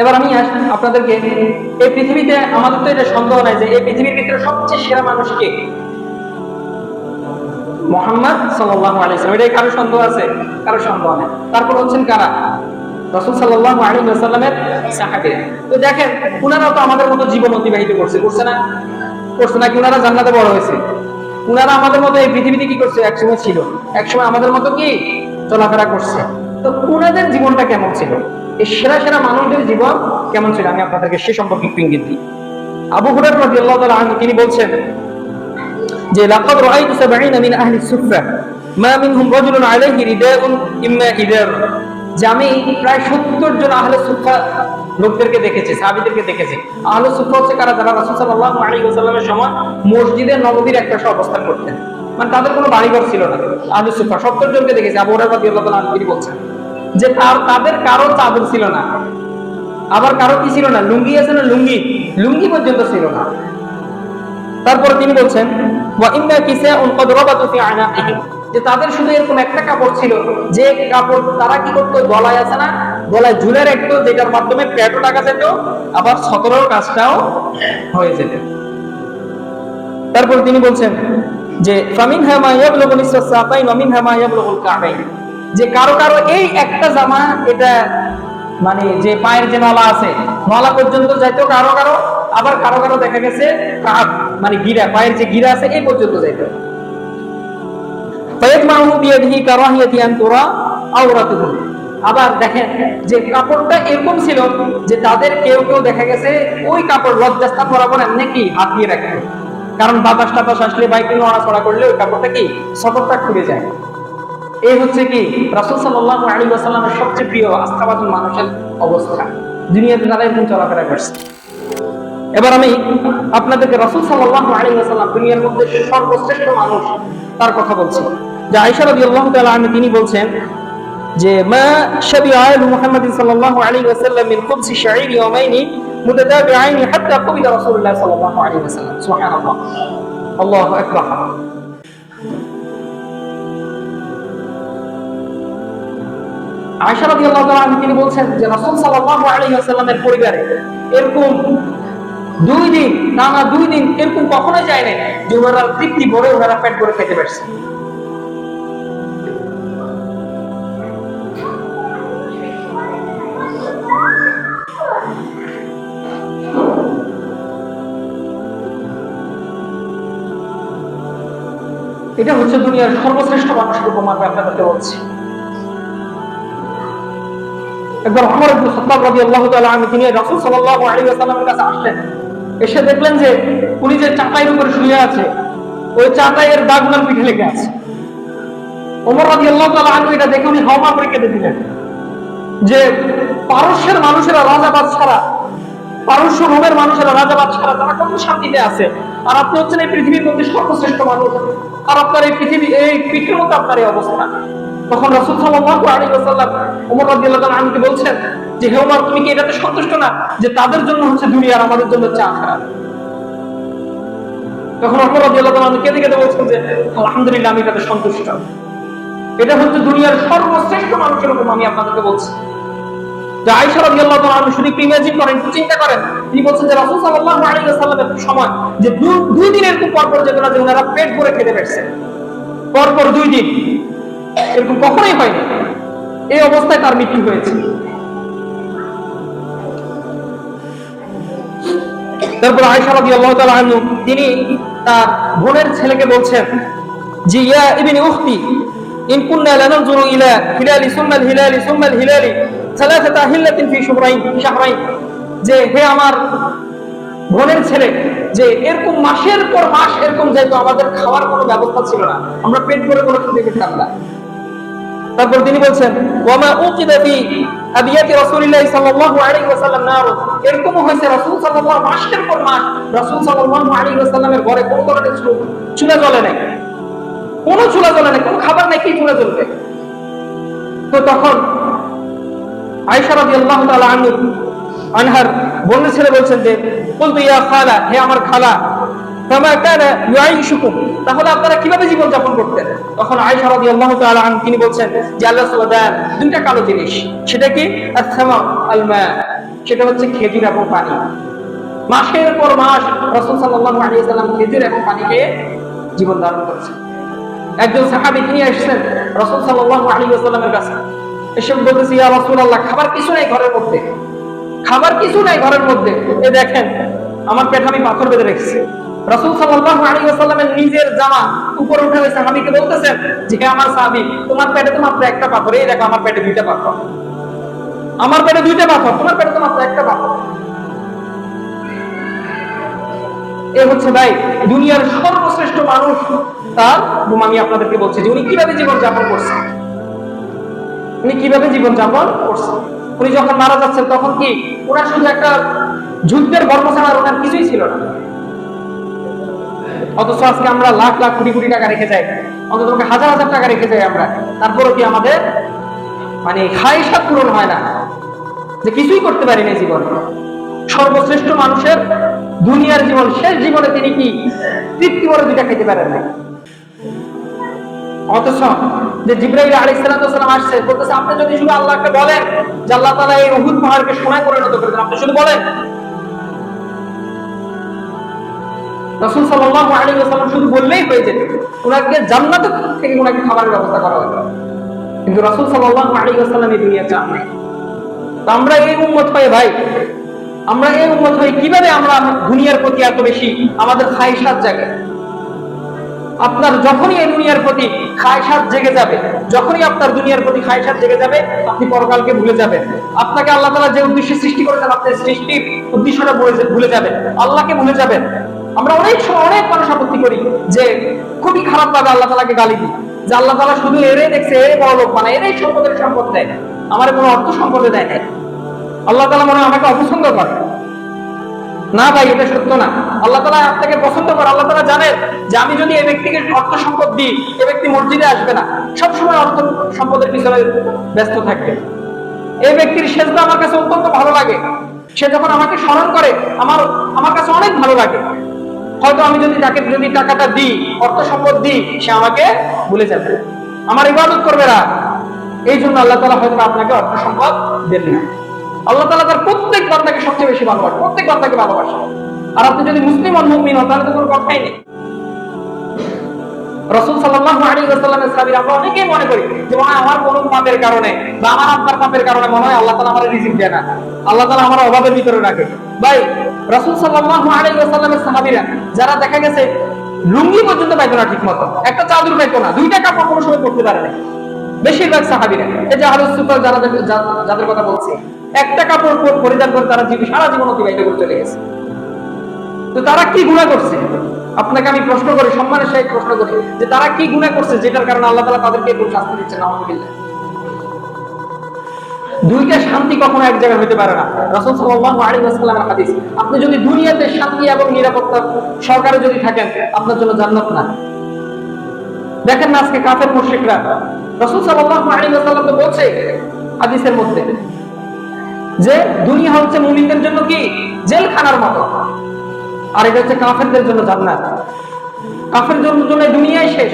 এবার আমি আপনাদেরকে এই পৃথিবীতে আমাদের তো এটা সন্দেহ নাই যে এই পৃথিবীর ভিতরে সবচেয়ে সেরা মানুষ কে? মোহাম্মদ সাল্লাম এটা কারও সন্দেহ আছে, কারও সন্দেহ নেই। তারপর হচ্ছেন কারা? তো দেখেন উনারা তো আমাদের মতো জীবন অতিবাহিত করছে করছে না? করছে না কি? উনারা জান্নাতে বড় হয়েছে। উনারা আমাদের মতো এই পৃথিবীতে কি করছে? একসময় ছিল। একসময় আমাদের মতো কি? চলাফেরা করছে। তো উনাদের জীবনটা কেমন ছিল? এই সেরা সেরা মানুষদের জীবন কেমন ছিল? আমি আপনাদেরকে সে সম্পর্কে একটু ইঙ্গিত দিই। আবু হুরায়রা রাদিয়াল্লাহু তাআলা আনহু তিনি বলছেন যে, লাকাদ রাআইতু 70 মিন আহলি সুফরা মা মিনহুম রাজুলুন আলাইহি রিদাউন ইম্মা ইদার। যে আমি প্রায় 70 জন আহলে সুফা লোকদেরকে দেখেছি, সাহাবীদেরকে দেখেছি। আহলে সুফা হচ্ছে কারা? যারা রাসূল সাল্লাল্লাহু আলাইহি ওয়াসাল্লামের সময় মসজিদে নববীর একটা পাশে অবস্থান করতেন। মানে তাদের কোনো বাড়িঘর ছিল না, আহলে সুফা 70 জনকে দেখেছি, আবু হুরায়রা রাদিয়াল্লাহু তাআলা তিনি বলছেন। যে তার তাদের কারও চাদর ছিল না। আবার কারও কি ছিল না? লুঙ্গি আছে না লুঙ্গি? লুঙ্গি পর্যন্ত ছিল না। তারপরে তিনি বলছেন যে তাদের শুধু এরকম একটা কাপড় ছিল। যে কাপড় তারা কি করতো? গলায় আছে না? গলায় ঝুলে রাখতো, যেটার মাধ্যমে পেটও টাকা যেত, আবার সতরের কাজটাও হয়ে যেত। তারপর তিনি বলছেন যে ফামিন হামা ইয়াবলুগু নিসফা সাকাইন ওয়া মিন হামা ইয়াবলুগুল কাবাইন। যে কারও কারও এই একটা জামা এটা মানে যে পায়ের যে নলা আছে, নলা পর্যন্ত যাইতো কারও কারও, আবার কারও কারও দেখা গেছে কাপ মানে গিরা, পায়ের যে গিরা আছে, এই পর্যন্ত যাইতো। আবার দেখেন যে কাপড়টা এরকম ছিল যে তাদের কেউ কেউ দেখা গেছে ওই কাপড় লজ্জাস্থান বরাবর এমনি কি হাত দিয়ে রাখতো কারণ বাতাস টাতাস আসলে বাইকে নড়াচড়া করলে ওই কাপড়টা কি সতরটা খুলে যায়। এই হচ্ছে কি? রাসূল সাল্লাল্লাহু আলাইহি ওয়াসাল্লামের সবচেয়ে প্রিয় আস্থাবাদী মানুষের অবস্থা। দুনিয়াতে তারা এরকম চলাফেরা করছে। এবার আমি আপনাদেরকে রাসূল সাল্লাল্লাহু আলাইহি ওয়াসাল্লাম দুনিয়ার মধ্যে সর্বশ্রেষ্ঠ মানুষ, তার কথা বলছি। যে আয়েশা রাদিয়াল্লাহু তাআলা আনহা তিনি বলছেন যে, মা শাবিআ আলু মুহাম্মাদিন সাল্লাল্লাহু আলাইহি ওয়াসাল্লাম মিন খুবসি শাঈর ইয়াওমাইনি মুতাতাবিআইনি হাত্তা কবিলা রাসূলুল্লাহ আল্লাহু রাদিয়াল্লাহু তাআলা আনহা, তিনি বলছেন যে রাসূল সাল্লাল্লাহু আলাইহি ওয়াসাল্লামের পরিবারে এরকম দুই দিন, টানা দুই দিন এরকম কখনোই যায় না যে ওনারা তৃপ্তি ভরে ওনারা পেট ভরে খেতে পারছে। এটা হচ্ছে দুনিয়ার সর্বশ্রেষ্ঠ মানুষের উপমা আমি আপনাদেরকে বলছি। একবার খাত্তাব রাদিয়াল্লাহু তাআলা আনহু, তিনি রাসূল আলাইহি ওয়াসাল্লামের কাছে আসলেন। এসে দেখলেন যে উনি যে চাটাইয়ের উপরে শুয়ে আছে, ওই চাটাইয়ের দাগ উনার পিঠে লেগে আছে। ওমর রাদিয়াল্লাহু তাআলা আনহু এটা দেখে উনি হাওমা করে কেঁদে দিলেন যে পারস্যের মানুষেরা রাজাবাদ ছাড়া, পারস্য রোমের মানুষেরা রাজাবাদ ছাড়া তারা কত শান্তিতে আছে? আর আপনি হচ্ছেন এই পৃথিবীর মধ্যে সর্বশ্রেষ্ঠ মানুষ। আর আপনার এই পৃথিবী, এই পিঠের মধ্যে আপনার এই অবস্থা। তখন রাসূল ওয়াসাল্লাম ওমর রাদিয়াল্লাহু তাআলা আনহুকে বলছেন যে, হে ওমর তুমি কি এটাতে সন্তুষ্ট না যে তাদের জন্য হচ্ছে দুনিয়া আর আমাদের জন্য হচ্ছে আখিরাত? তখন ওমর রাদিয়াল্লাহু তাআলা আনহু কেঁদে কেঁদে বলছেন যে, আলহামদুলিল্লাহ, আমি এটাতে সন্তুষ্ট। এটা হচ্ছে দুনিয়ার সর্বশ্রেষ্ঠ মানুষের উপর আমি আপনাদেরকে বলছি। যে আনহা শুধু একটু ইমাজিন করেন চিন্তা করেন। তিনি বলছেন যে, রাসূল সাল্লাল্লাহু সময়, যে দুই দিন এরকম পর পর যেগুলো যে ওনারা পেট ভরে খেতে পারছে পর পর দুই দিন। এরকম কখনোই হয়নি। এই অবস্থায় তার মৃত্যু হয়েছে। তারপর তাআলা আনহু, তিনি তার বোনের ছেলেকে বলছেন, যে ইয়া ইবনে উখতি, ইন কুননা ইলা হিলালি সুম্মাল হিলালি সুম্মাল হিলালি সালাসাতা হিল্লাতিন ফি শুহরাইন, শাহরাইন। যে হে আমার বোনের ছেলে, যে এরকম মাসের পর মাস এরকম যাইতো আমাদের খাওয়ার কোনো ব্যবস্থা ছিল না, আমরা পেট ভরে কোনো খেতে পেতাম না। তারপর তিনি বলছেন, ওয়ামা উকিদা ফি আবিয়াতি রাসূলিল্লাহ সাল্লাল্লাহু আলাইহি ওয়াসাল্লাম নার। এরকম হয়েছে, রাসূল সাল্লাল্লাহু মাসের পর মাস, রাসূল সাল্লাল্লাহু আলাইহি ওয়াসাল্লামের ঘরে কোন ধরনের চুল- চুলা জ্বলে নাই। কোনো চুলা জ্বলে নাই, কোনো খাবার নাই, কি চুলা জ্বলবে? তো তখন আয়েশা রাদিয়াল্লাহু তাআলা আনহু, আনহার বোনের ছেলে বলছেন যে বলতো ইয়া খালা, হে আমার খালা তাহলে আপনারা কীভাবে জীবন যাপন করতেন? তখন তিনি বলছেন যে আল্লাহ সুবহানাহু দুইটা কালো জিনিস। সেটা কি? আল সেটা হচ্ছে খেজুর এবং পানি। মাসের পর মাস রসুল খেজুর এবং পানি খেয়ে জীবন ধারণ করেছেন। একজন সাহাবী তিনি এসেছেন রসুল আলাইহি ওয়াসাল্লামের কাছে। বলতেছে, ইয়া রাসূলুল্লাহ, খাবার কিছু নাই ঘরের মধ্যে। খাবার কিছু নাই ঘরের মধ্যে। এ দেখেন, আমার পেটে আমি পাথর বেঁধে রেখেছি। রাসূল সাল্লাল্লাহু আলাইহি ওয়াসাল্লামের নিজের জামা উপরে উঠে সাহাবীকে বলতেছেন যে আমার সাহাবী, তোমার পেটে তো মাত্র একটা পাথর। এই দেখো, আমার পেটে দুইটা পাথর। আমার পেটে দুইটা পাথর, তোমার পেটে তো মাত্র একটা পাথর। এ হচ্ছে ভাই, দুনিয়ার সর্বশ্রেষ্ঠ মানুষ তার আমি আপনাদেরকে বলছি যে, উনি কীভাবে জীবন যাপন করছেন? উনি কীভাবে জীবন যাপন করছেন? উনি যখন মারা যাচ্ছেন, তখন কি ওনার শুধু একটা যুদ্ধের আর ওনার কিছুই ছিল না? অথচ আজকে আমরা লাখ লাখ কোটি কোটি টাকা রেখে যাই। অন্তত হাজার হাজার টাকা রেখে যাই আমরা। তারপরও কি আমাদের মানে খাইসাত পূরণ হয় না? যে কিছুই করতে পারি না জীবনে। সর্বশ্রেষ্ঠ মানুষের দুনিয়ার জীবন, শেষ জীবনে তিনি কি তৃপ্তি করে দুইটা খেতে পারেন না অথচ যে জিব্রাইল সালাম আসছে, বলতেছে, আপনি যদি শুধু আল্লাহকে বলেন, যে আল্লাহ তালা এই উহুদ পাহাড়কে সোনায় পরিণত করে দেন, আপনি শুধু বলেন রাসূল সাল্লাল্লাহু আলাইহি ওয়াসাল্লাম শুধু বললেই হয়ে যেত। ওনাকে জান্নাত থেকে ওনাকে খাবারের ব্যবস্থা করা হতো। কিন্তু রাসূল সাল্লাল্লাহু আলাইহি ওয়াসাল্লাম এই দুনিয়া চান তো আমরা এই উম্মত হয়ে ভাই, আমরা এই উম্মত হয়ে কীভাবে আমরা দুনিয়ার প্রতি এত বেশি আমাদের খাইশাত জাগে? আপনার যখনই এই দুনিয়ার প্রতি খায়সাত জেগে যাবে, যখনই আপনার দুনিয়ার প্রতি খায়সাত জেগে যাবে, আপনি পরকালকে ভুলে যাবেন। আপনাকে আল্লাহ তালা যে উদ্দেশ্যে সৃষ্টি করেছেন, আপনি সৃষ্টির উদ্দেশ্যটা ভুলে যাবেন। আল্লাহকে ভুলে যাবেন। আমরা অনেক সময় অনেক মানুষ আপত্তি করি যে খুবই খারাপ ভাবে আল্লাহ তালাকে গালি দিই। যে আল্লাহ তালা শুধু এরে দেখছে, এরে বড় লোক মানে এরেই সম্পদের সম্পদ দেয় না। আমার কোনো অর্থ সম্পদে দেয় না আল্লাহ তাআলা মনে আমাকে অপছন্দ করে। না ভাই, এটা সত্য না। আল্লাহ তালা আপনাকে পছন্দ করে। আল্লাহ তালা জানেন যে আমি যদি এই ব্যক্তিকে অর্থ সম্পদ দিই, এ ব্যক্তি মসজিদে আসবে না। সবসময় অর্থ সম্পদের পিছনে ব্যস্ত থাকবে এই ব্যক্তির সেজদা আমার কাছে অত্যন্ত ভালো লাগে। সে যখন আমাকে স্মরণ করে, আমার আমার কাছে অনেক ভালো লাগে। হয়তো আমি যদি তাকে যদি টাকাটা দিই, অর্থ সম্পদ দিই, সে আমাকে ভুলে যাবে। আমার ইবাদত করবে না। এই জন্য আল্লাহ তালা হয়তো আপনাকে অর্থ সম্পদ দেন না। আল্লাহ তালা তার প্রত্যেক বান্দাকে সবচেয়ে বেশি ভালোবাসে, প্রত্যেক বান্দাকে ভালোবাসে। আর আপনি যদি মুসলিম হন মুমিন হন, তাহলে তো কোনো কথাই নেই। রসুল সাল্লাল্লাহু আলাইহি ওয়াসাল্লামের সাহাবীরা আমরা অনেকেই মনে করি যে, মনে আমার কোনো পাপের কারণে বা আমার আপনার পাপের কারণে মনে হয় আল্লাহ তাআলা আমার রিজিক দেয় না। আল্লাহ তাআলা আমার অভাবের ভিতরে রাখে। ভাই রাসূল আলাইহি ওয়াসাল্লামের যারা দেখা গেছে লুঙ্গি পর্যন্ত পাইতো না ঠিক মতো একটা চাদর পাইতো না, দুইটা কাপড় কোনো সময় পরতে পারে না বেশিরভাগ সাহাবীরা, এই যে আহলুস সুফার যারা যাদের কথা বলছি, একটা কাপড় পরিধান করে তারা জীবন সারা জীবন অতিবাহিত করে চলে গেছে। তো তারা কি গুনাহ করছে? আপনাকে আমি প্রশ্ন করি, সম্মানের সাথে প্রশ্ন করি, যে তারা কি গুনাহ করছে, যেটার কারণে আল্লাহ তাআলা তাদেরকে এরকম শাস্তি দিচ্ছেন আলহামদুলিল্লাহ দুইটা শান্তি কখনো এক জায়গায় হতে পারে না। রাসূল সাল্লাল্লাহু আলাইহি ওয়াসাল্লামের হাদিস, আপনি যদি দুনিয়াতে শান্তি এবং নিরাপত্তা সরকারে যদি থাকেন, আপনার জন্য জান্নাত না। দেখেন না আজকে কাফের মুশরিকরা। রাসূল সাল্লাল্লাহু আলাইহি ওয়াসাল্লাম তো বলছে হাদিসের মধ্যে যে, দুনিয়া হচ্ছে মুমিনদের জন্য কি? জেলখানার মতো। আর এটা হচ্ছে কাফেরদের জন্য জান্নাত। কাফের জন্য দুনিয়ায় শেষ।